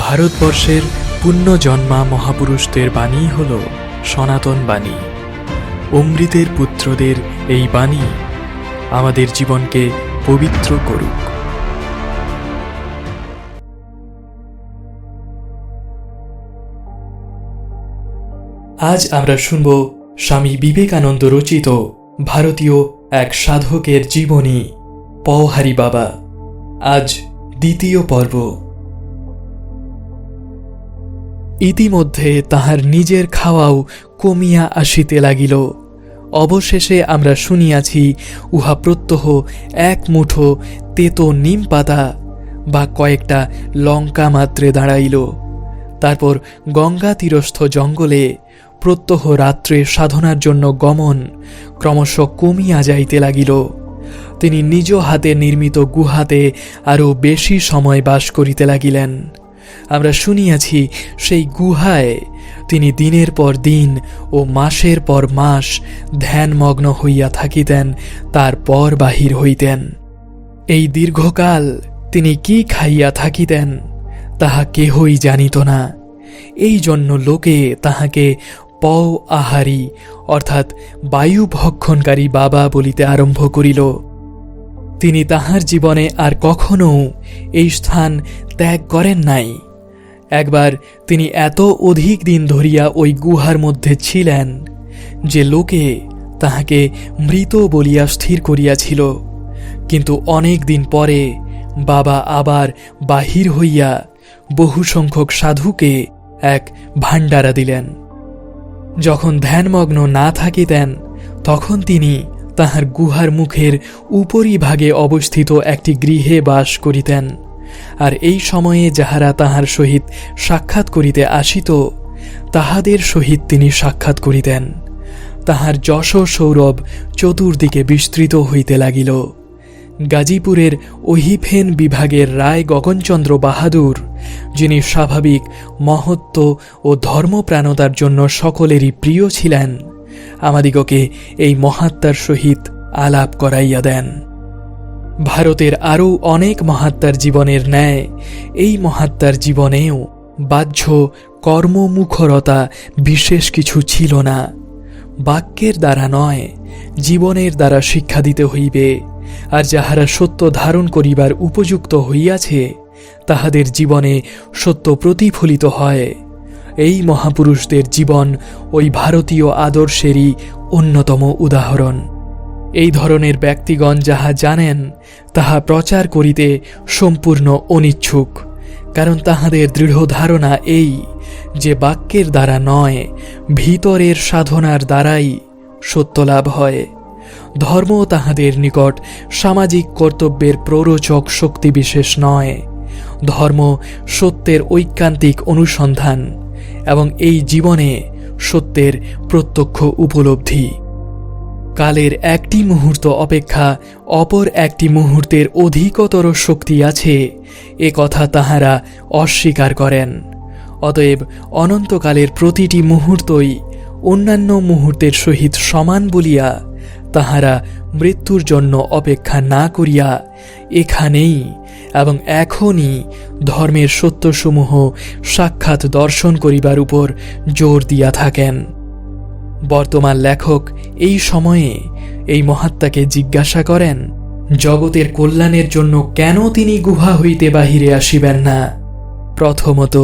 ভারতবর্ষের পুণ্যজন্মা মহাপুরুষদের বাণী হল সনাতন বাণী। অমৃতের পুত্রদের এই বাণী আমাদের জীবনকে পবিত্র করুক। আজ আমরা শুনব স্বামী বিবেকানন্দ রচিত ভারতীয় এক সাধকের জীবনী, পওহারি বাবা। আজ দ্বিতীয় পর্ব। ইতিমধ্যে তাহার নিজের খাওয়াও কমিয়া আসিতে লাগিল। অবশেষে আমরা শুনিয়াছি, উহা প্রত্যহ এক মুঠো তেতো নিম পাতা বা কয়েকটা লঙ্কা মাত্রে দাঁড়াইল। তারপর গঙ্গা তীরস্থ জঙ্গলে প্রত্যহ রাত্রে সাধনার জন্য গমন ক্রমশ কমিয়া যাইতে লাগিল। তিনি নিজ হাতে নির্মিত গুহাতে আরও বেশি সময় বাস করিতে লাগিলেন। আমরা শুনিয়াছি সেই গুহায় তিনি দিনের পর দিন ও মাসের পর মাস ধ্যানমগ্ন হইয়া থাকিতেন, তারপর বাহির হইতেন। এই দীর্ঘকাল তিনি কি খাইয়া থাকিতেন, তাহা কেহই জানিত না। এই জন্য লোকে তাহাকে পও আহারি অর্থাৎ বায়ু ভক্ষণকারী বাবা বলিতে আরম্ভ করিল। তিনি তাহার জীবনে আর কখনও এই স্থান ত্যাগ করেন নাই। একবার তিনি এত অধিক দিন ধরিয়া ওই গুহার মধ্যে ছিলেন যে লোকে তাহাকে মৃত বলিয়া স্থির করিয়াছিল। কিন্তু অনেক দিন পরে বাবা আবার বাহির হইয়া বহু সংখ্যক সাধুকে এক ভাণ্ডারা দিলেন। যখন ধ্যানমগ্ন না থাকিতেন, তখন তিনি তাহার গুহার মুখের উপরিভাগে অবস্থিত একটি গৃহে বাস করিতেন। আর এই সময়ে যাহারা তাহার সহিত সাক্ষাৎ করিতে আসিত, তাহাদের সহিত তিনি সাক্ষাৎ করিতেন। তাহার যশ সৌরভ চতুর্দিকে বিস্তৃত হইতে লাগিল। গাজীপুরের ওহিফেন বিভাগের রায় গগনচন্দ্র বাহাদুর, যিনি স্বাভাবিক মহত্ব ও ধর্মপ্রাণতার জন্য সকলেরই প্রিয় ছিলেন আমাদিগকে এই মহাত্মার সহিত আলাপ করাইয়া দেন। ভারতের আরও অনেক মহাত্মার জীবনের ন্যায় এই মহাত্মার জীবনেও বাহ্য কর্মমুখরতা বিশেষ কিছু ছিল না। বাক্যের দ্বারা নয়, জীবনের দ্বারা শিক্ষা দিতে হইবে, আর যাহারা সত্য ধারণ করিবার উপযুক্ত হইয়াছে, তাহাদের জীবনে সত্য প্রতিফলিত হয়। এই মহাপুরুষদের জীবন ওই ভারতীয় আদর্শেরই অন্যতম উদাহরণ। এই ধরনের ব্যক্তিগণ যাহা জানেন, তাহা প্রচার করিতে সম্পূর্ণ অনিচ্ছুক, কারণ তাহাদের দৃঢ় ধারণা এই যে বাক্যের দ্বারা নয়, ভিতরের সাধনার দ্বারাই সত্যলাভ হয়। ধর্ম তাহাদের নিকট সামাজিক কর্তব্যের প্ররোচক শক্তি বিশেষ নয়। ধর্ম সত্যের ঐকান্তিক অনুসন্ধান এবং এই জীবনে সত্যের প্রত্যক্ষ উপলব্ধি। কালের একটি মুহূর্ত অপেক্ষা অপর একটি মুহূর্তের অধিকতর শক্তি আছে, এ কথা তাহারা অস্বীকার করেন। অতএব অনন্তকালের প্রতিটি মুহূর্তই অন্যান্য মুহূর্তের সহিত সমান বলিয়া তাহারা মৃত্যুর জন্য অপেক্ষা না করিয়া এখানেই এবং এখনই ধর্মের সত্যসমূহ সাক্ষাৎ দর্শন করিবার উপর জোর দিয়া থাকেন। বর্তমান লেখক এই সময়ে এই মহাত্মাকে জিজ্ঞাসা করেন, জগতের কল্যাণের জন্য কেন তিনি গুহা হইতে বাহিরে আসিবেন না? প্রথমত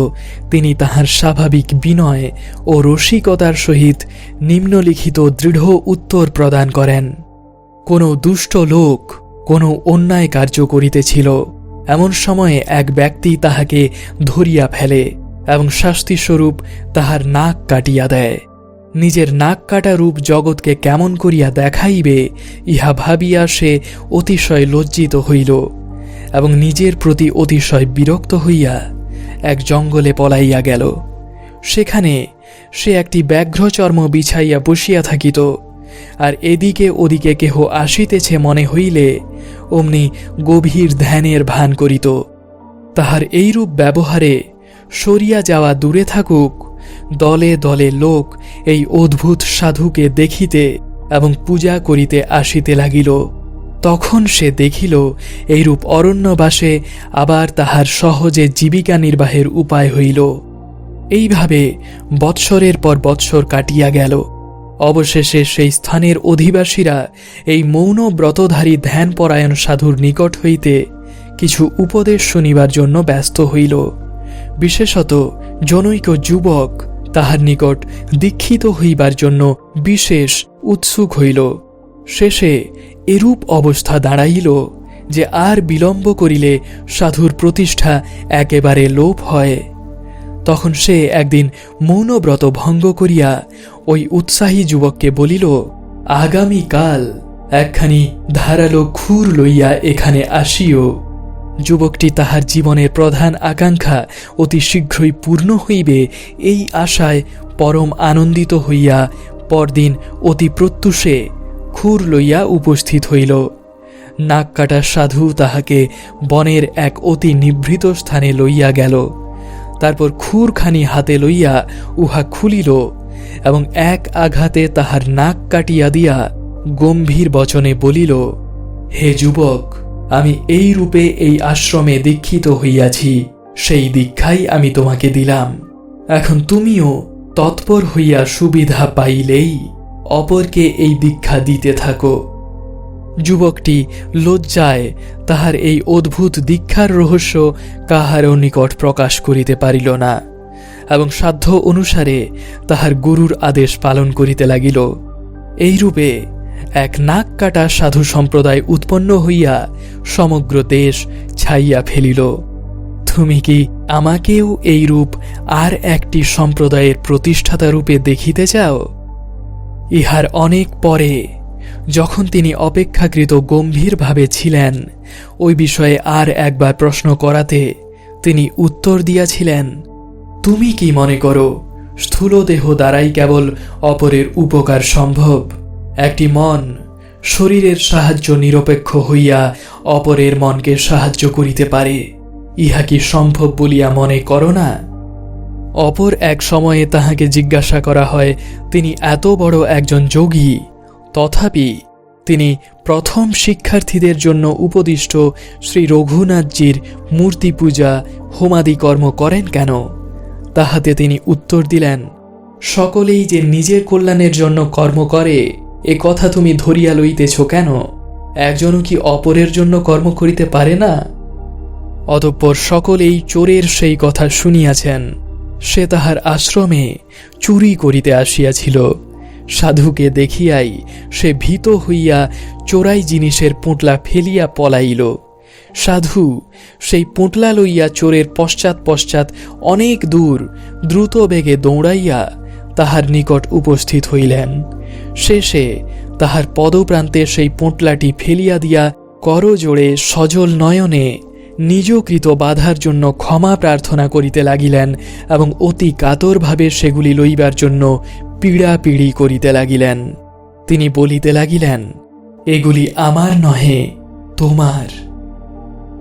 তিনি তাহার স্বাভাবিক বিনয় ও রসিকতার সহিত নিম্নলিখিত দৃঢ় উত্তর প্রদান করেন। কোনো দুষ্ট লোক কোনো অন্যায় কার্য করিতেছিল, এমন সময়ে এক ব্যক্তি তাহাকে ধরিয়া ফেলে এবং শাস্তিস্বরূপ তাহার নাক কাটিয়া দেয়। নিজের নাক কাটা রূপ জগৎকে কেমন করিয়া দেখাইবে, ইহা ভাবিয়া সে অতিশয় লজ্জিত হইল এবং নিজের প্রতি অতিশয় বিরক্ত হইয়া এক জঙ্গলে পলাইয়া গেল। সেখানে সে একটি ব্যাঘ্রচর্ম বিছাইয়া বসিয়া থাকিত, আর এদিকে ওদিকে কেহ আসিতেছে মনে হইলে অমনি গভীর ধ্যানের ভান করিত। তাহার এইরূপ ব্যবহারে সরিয়া যাওয়া দূরে থাকুক, দলে দলে লোক এই অদ্ভুত সাধুকে দেখিতে এবং পূজা করিতে আসিতে লাগিল। তখন সে দেখিল, এইরূপ অরণ্যবাসে আবার তাহার সহজে জীবিকা নির্বাহের উপায় হইল। এইভাবে বৎসরের পর বৎসর কাটিয়া গেল। অবশেষে সেই স্থানের অধিবাসীরা এই মৌন ব্রতধারী ধ্যানপরায়ণ সাধুর নিকট হইতে কিছু উপদেশ শুনিবার জন্য ব্যস্ত হইল। বিশেষত জনৈক যুবক তাহার নিকট দীক্ষিত হইবার জন্য বিশেষ উৎসুক হইল। শেষে এরূপ অবস্থা দাঁড়াইল যে আর বিলম্ব করিলে সাধুর প্রতিষ্ঠা একেবারে লোপ হয়। তখন সে একদিন মৌনব্রত ভঙ্গ করিয়া ওই উৎসাহী যুবককে বলিল আগামীকাল একখানি ধারালো খুর লইয়া এখানে আসিও। যুবকটি তাহার জীবনের প্রধান আকাঙ্ক্ষা অতি শীঘ্রই পূর্ণ হইবে এই আশায় পরম আনন্দিত হইয়া পরদিন অতি প্রত্যুষে খুর লইয়া উপস্থিত হইল। নাক কাটা সাধু তাহাকে বনের এক অতি নিভৃত স্থানে লইয়া গেল। তারপর খুরখানি হাতে লইয়া উহা খুলিল এবং এক আঘাতে তাহার নাক কাটিয়া দিয়া গম্ভীর বচনে বলিল, হে যুবক, আমি এই রূপে এই আশ্রমে দীক্ষিত হইয়াছি, সেই দীক্ষাই আমি তোমাকে দিলাম। এখন তুমিও তৎপর হইয়া সুবিধা পাইলেই। অপরকে এই দীক্ষা দিতে থাকো। যুবকটি লজ্জায় তাহার এই অদ্ভুত দীক্ষার রহস্য কাহারও নিকট প্রকাশ করিতে পারিল না এবং সাধ্য অনুসারে তাহার গুরুর আদেশ পালন করিতে লাগিল। এইরূপে এক নাক কাটা সাধু সম্প্রদায় উৎপন্ন হইয়া সমগ্র দেশ ছাইয়া ফেলিল। তুমি কি আমাকেও এই রূপ আর একটি সম্প্রদায়ের প্রতিষ্ঠাতা রূপে দেখিতে চাও? ইহার অনেক পরে, যখন তিনি অপেক্ষাকৃত গম্ভীরভাবে ছিলেন, ওই বিষয়ে আর একবার প্রশ্ন করাতে তিনি উত্তর দিয়াছিলেন, তুমি কি মনে করো স্থূল দেহ দ্বারাই কেবল অপরের উপকার সম্ভব? একটি মন শরীরের সাহায্য নিরপেক্ষ হইয়া অপরের মনকে সাহায্য করিতে পারে। ইহা কি সম্ভব বলিয়া মনে করো না? অপর এক সময়ে তাহাকে জিজ্ঞাসা করা হয়, তিনি এত বড় একজন যোগী? তথাপি তিনি প্রথম শিক্ষার্থীদের জন্য উপদিষ্ট শ্রী রঘুনাথজির মূর্তি পূজা, হোমাদি কর্ম করেন কেন? তাহাতে তিনি উত্তর দিলেন, সকলেই যে নিজের কল্যাণের জন্য কর্ম করে, এ কথা তুমি ধরিয়া লইতেছ কেন? একজনও কি অপরের জন্য কর্ম করিতে পারে না? অতঃপর সকলেই চোরের সেই কথা শুনিয়াছেন। সে তাহার আশ্রমে চুরি করিতে আসিয়াছিল। সাধুকে দেখিয়াই সে ভীত হইয়া চোরাই জিনিসের পোঁটলা ফেলিয়া পলাইল। সাধু সেই পোঁটলা লইয়া চোরের পশ্চাৎ পশ্চাৎ অনেক দূর দ্রুত বেগে দৌড়াইয়া তাহার নিকট উপস্থিত হইলেন। শেষে তাহার পদপ্রান্তে সেই পোঁটলাটি ফেলিয়া দিয়া করজোড়ে সজল নয়নে নিজকৃত বাধার জন্য ক্ষমা প্রার্থনা করিতে লাগিলেন এবং অতি কাতরভাবে সেগুলি লইবার জন্য পীড়াপিড়ি করিতে লাগিলেন। তিনি বলিতে লাগিলেন, এগুলি আমার নহে, তোমার।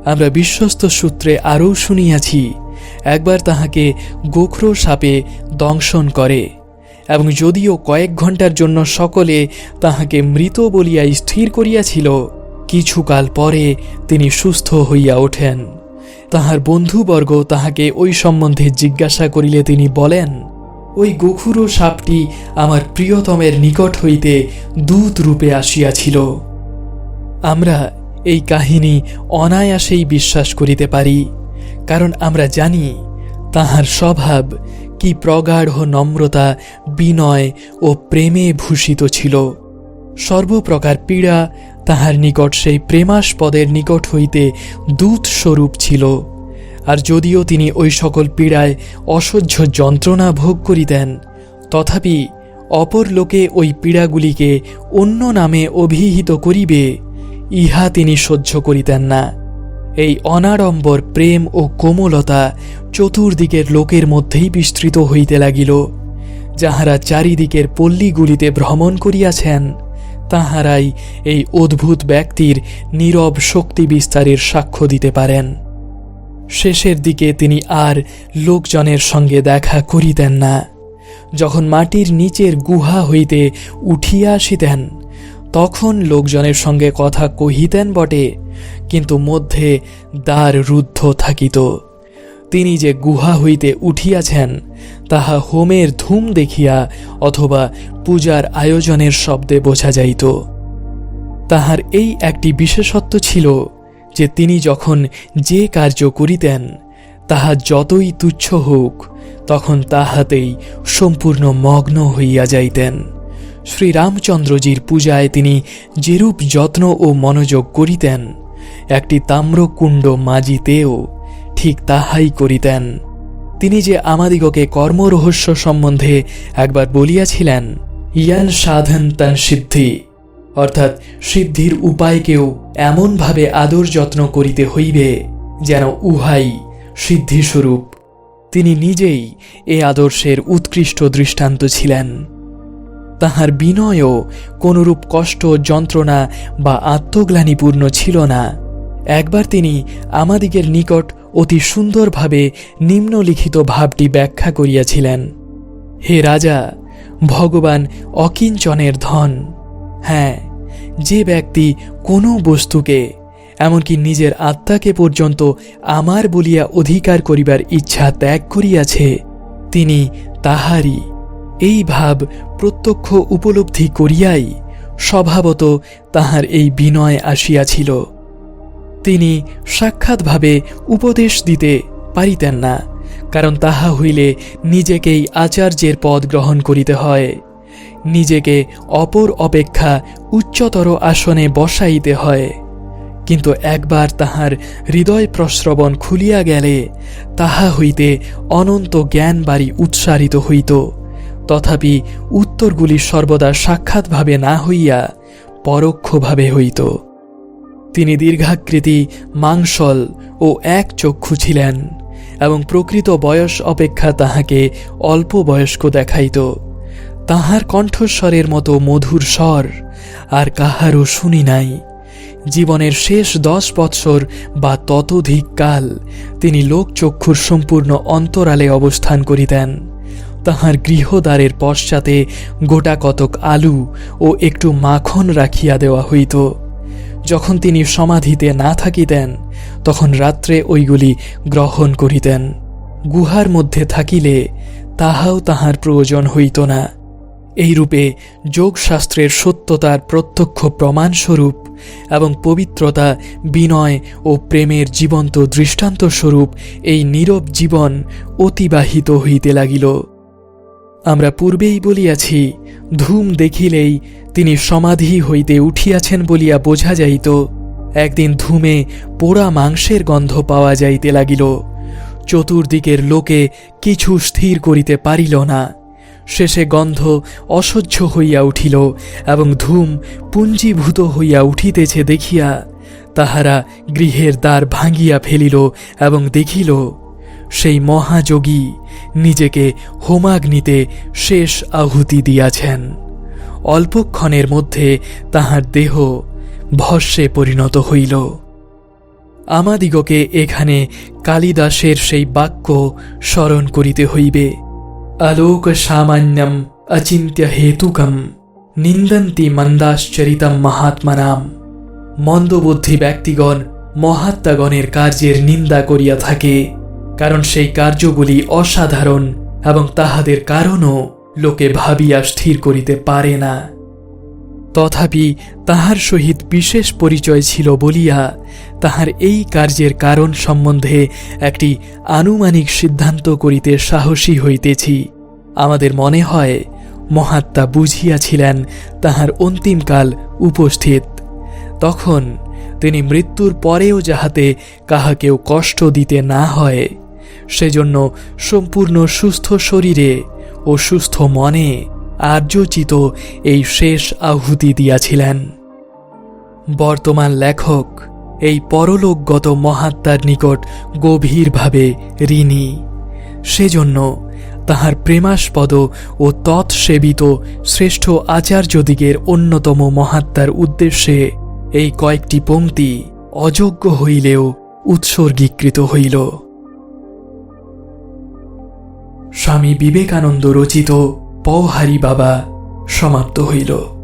আমরা বিশ্বস্ত সূত্রে আরও শুনিয়াছি, একবার তাহাকে গোখরো সাপে দংশন করে এবং যদিও কয়েক ঘণ্টার জন্য সকলে তাহাকে মৃত বলিয়া স্থির করিয়াছিল কিছুকাল পরে তিনি সুস্থ হইয়া ওঠেন। তাহার বন্ধুবর্গ তাহাকে ওই সম্বন্ধে জিজ্ঞাসা করিলে তিনি বলেন, ওই গোখুরো সাপটি আমার প্রিয়তমের নিকট হইতে দূত রূপে আসিয়াছিল। আমরা এই কাহিনী অনায়াসেই বিশ্বাস করিতে পারি, কারণ আমরা জানি তাহার স্বভাব কি প্রগাঢ় নম্রতা, বিনয় ও প্রেমে ভূষিত ছিল। সর্বপ্রকার পীড়া তাহার নিকট সেই প্রেমাস্পদের নিকট হইতে দূত স্বরূপ ছিল। আর যদিও তিনি ওই সকল পীড়ায় অসহ্য যন্ত্রণা ভোগ করিতেন, তথাপি অপর লোকে ওই পীড়াগুলিকে অন্য নামে অভিহিত করিবে, ইহা তিনি সহ্য করিতেন না। এই অনাড়ম্বর প্রেম ও কোমলতা চতুর্দিকের লোকের মধ্যেই বিস্তৃত হইতে লাগিল, যাহারা চারিদিকের পল্লীগুলিতে ভ্রমণ করিয়াছেন। তাহারাই এই অদ্ভুত ব্যক্তির নীরব শক্তি বিস্তারের সাক্ষ্য দিতে পারেন। শেষের দিকে তিনি আর লোকজনের সঙ্গে দেখা করিতেন না। যখন মাটির নিচের গুহা হইতে উঠিয়া আসিতেন, তখন লোকজনের সঙ্গে কথা কহিতেন বটে, কিন্তু মধ্যে দ্বার রুদ্ধ থাকিত। তিনি যে গুহা হইতে উঠিয়াছেন, তাহা হোমের ধূম দেখিয়া অথবা পূজার আয়োজনের শব্দে বোঝা যাইত। তাহার এই একটি বিশেষত্ব ছিল যে তিনি যখন যে কার্য করিতেন, তাহা যতই তুচ্ছ হোক, তখন তাহাতেই সম্পূর্ণ মগ্ন হইয়া যাইতেন। শ্রীরামচন্দ্রজির পূজায় তিনি যেরূপ যত্ন ও মনোযোগ করিতেন, একটি তাম্রকুণ্ড মাজিতেও ঠিক তাহাই করিতেন। তিনি যে আমাদিগকে কর্মরহস্য সম্বন্ধে একবার বলিয়াছিলেন, ইয়ান সাধন তান সিদ্ধি। অর্থাৎ সিদ্ধির উপায়কেও এমনভাবে আদর যত্ন করিতে হইবে যেন উহাই সিদ্ধিস্বরূপ। তিনি নিজেই এ আদর্শের উৎকৃষ্ট দৃষ্টান্ত ছিলেন। তাহার বিনয়ও কোনরূপ কষ্ট, যন্ত্রণা বা আত্মগ্লানিপূর্ণ ছিল না। একবার তিনি আমাদিগের নিকট অতি সুন্দরভাবে নিম্নলিখিত ভাবটি ব্যাখ্যা করিয়াছিলেন। হে রাজা, ভগবান অকিঞ্চনের ধন। হ্যাঁ যে ব্যক্তি কোনো বস্তুকে, এমনকি নিজের আত্মাকে পর্যন্ত আমার বলিয়া অধিকার করিবার ইচ্ছা ত্যাগ করিয়াছে, তিনি তাহারই। এই ভাব প্রত্যক্ষ উপলব্ধি করিয়াই স্বভাবত তাহার এই বিনয় আসিয়াছিল। তিনি সাক্ষাৎভাবে উপদেশ দিতে পারিতেন না, কারণ তাহা হইলে নিজেকেই আচার্যের পদ গ্রহণ করিতে হয়। নিজেকে অপর অপেক্ষা উচ্চতর আসনে বসাইতে হয়। কিন্তু একবার তাহার হৃদয় প্রশ্রবণ খুলিয়া গেলে তাহা হইতে অনন্ত জ্ঞান বাড়ি উৎসারিত হইত। তথাপি উত্তরগুলি সর্বদা সাক্ষাৎভাবে না হইয়া পরোক্ষভাবে হইত। তিনি দীর্ঘাকৃতি, মাংসল ও এক চক্ষু ছিলেন এবং প্রকৃত বয়স অপেক্ষা তাহাকে অল্প বয়স্ক দেখাইত। তাহার কণ্ঠস্বরের মতো মধুর স্বর আর কাহারও শুনি নাই। জীবনের শেষ দশ বৎসর বা ততোধিক কাল তিনি লোকচক্ষুর সম্পূর্ণ অন্তরালে অবস্থান করিতেন। তাহার গৃহদ্বারের পশ্চাতে গোটা কতক আলু ও একটু মাখন রাখিয়া দেওয়া হইত। যখন তিনি সমাধিতে না থাকিতেন, তখন রাত্রে ওইগুলি গ্রহণ করিতেন। গুহার মধ্যে থাকিলে তাহাও তাহার প্রয়োজন হইত না। এইরূপে যোগশাস্ত্রের সত্যতার প্রত্যক্ষ প্রমাণস্বরূপ এবং পবিত্রতা, বিনয় ও প্রেমের জীবন্ত দৃষ্টান্তস্বরূপ এই নীরব জীবন অতিবাহিত হইতে লাগিল। আমরা পূর্বেই বলিয়াছি, ধূম দেখিলেই তিনি সমাধি হইতে উঠিয়াছেন বলিয়া বোঝা যাইত। একদিন ধূমে পোড়া মাংসের গন্ধ পাওয়া যাইতে লাগিল। চতুর্দিকের লোকে কিছু স্থির করিতে পারিল না। শেষে গন্ধ অসহ্য হইয়া উঠিল এবং ধূম পুঞ্জীভূত হইয়া উঠিতেছে দেখিয়া তাহারা গৃহের দ্বার ভাঙিয়া ফেলিল এবং দেখিল সেই মহাযোগী নিজেকে হোমাগ্নিতে শেষ আহুতি দিয়াছেন। অল্পক্ষণের মধ্যে তাহার দেহ ভস্যে পরিণত হইল। আমাদিগকে এখানে কালিদাসের সেই বাক্য স্মরণ করিতে হইবে। আলোক সামান্যম অচিন্ত্য হেতুকম নিন্দন্তি মন্দাশ্চরিতম মহাত্মানাম। মন্দবুদ্ধি ব্যক্তিগণ মহাত্মাগণের কার্যের নিন্দা করিয়া থাকে। কারণ সেই কার্যগুলি অসাধারণ এবং তাহাদের কারণও লোকে ভাবিয়া স্থির করিতে পারে না। তথাপি তাহার সহিত বিশেষ পরিচয় ছিল বলিয়া তাহার এই কার্যের কারণ সম্বন্ধে একটি আনুমানিক সিদ্ধান্ত করিতে সাহসী হইতেছি। আমাদের মনে হয় মহাত্মা বুঝিয়াছিলেন তাহার অন্তিমকাল উপস্থিত। তখন তিনি মৃত্যুর পরেও যাহাতে কাহাকেও কষ্ট দিতে না হয় সেজন্য সম্পূর্ণ সুস্থ শরীরে ও সুস্থ মনে আর্যচিত এই শেষ আহুতি দিয়াছিলেন। বর্তমান লেখক এই পরলোকগত মহাত্মার নিকট গভীরভাবে ঋণী। সেজন্য তাহার প্রেমাস্পদ ও তৎসেবিত শ্রেষ্ঠ আচার্যদিগের অন্যতম মহাত্মার উদ্দেশ্যে এই কয়েকটি পংক্তি অযোগ্য হইলেও উৎসর্গীকৃত হইল। স্বামী বিবেকানন্দ রচিত পওহারি বাবা সমাপ্ত হইল।